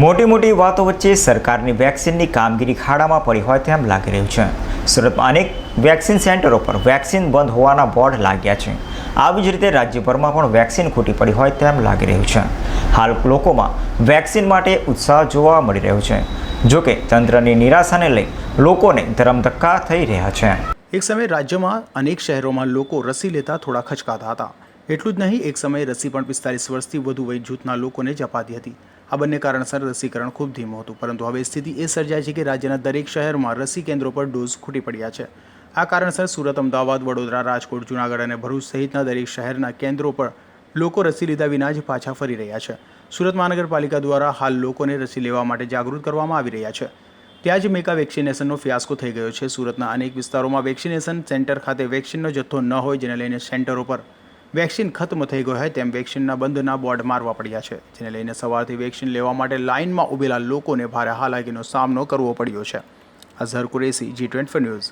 મોટી મોટી વાતો વચ્ચે સરકારની વેક્સિનની કામગીરી ખાડામાં પડી હોય તેમ લાગી રહ્યું છે. સુરતમાં અનેક વેક્સિન સેન્ટરો પર વેક્સિન બંધ હોવાના બોર્ડ લાગ્યા છે. આવી જ રીતે રાજ્યભરમાં પણ વેક્સિન ખૂટી પડી હોય તેમ લાગી રહ્યું છે. હાલ લોકોમાં વેક્સિન માટે ઉત્સાહ જોવા મળી રહ્યો છે. જોકે તંત્રની નિરાશાને લઈ લોકોને ધરમધક્કા થઈ રહ્યા છે. એક સમયે રાજ્યમાં અનેક શહેરોમાં લોકો રસી લેતા થોડા ખચકાતા હતા. એટલું જ નહીં, એક સમયે રસી પણ પિસ્તાલીસ વર્ષથી વધુ વય જૂથના લોકોને જ અપાતી હતી. આ બંને કારણસર રસીકરણ ખૂબ ધીમું હતું, પરંતુ હવે સ્થિતિ એ સર્જાય છે કે રાજ્યના દરેક શહેરમાં રસી કેન્દ્રો પર ડોઝ ખૂટી પડ્યા છે. આ કારણસર સુરત, અમદાવાદ, વડોદરા, રાજકોટ, જૂનાગઢ અને ભરૂચ સહિતના દરેક શહેરના કેન્દ્રો પર લોકો રસી લીધા વિના જ પાછા ફરી રહ્યા છે. સુરત મહાનગરપાલિકા દ્વારા હાલ લોકોને રસી લેવા માટે જાગૃત કરવામાં આવી રહ્યા છે. ત્યાં જ મેગા વેક્સિનેશનનો ફિયાસ્કો થઈ ગયો છે. સુરતના અનેક વિસ્તારોમાં વેક્સિનેશન સેન્ટર ખાતે વેક્સિનનો જથ્થો ન હોય જેને લઈને સેન્ટરો પર વેક્સિન ખત્મ થઈ ગયો હોય તેમ વેક્સિનના બંધના બોર્ડ મારવા પડ્યા છે, જેને લઈને સવારથી વેક્સિન લેવા માટે લાઇનમાં ઊભેલા લોકોને ભારે હાલાકીનો સામનો કરવો પડ્યો છે. Azhar Qureshi ji twenty news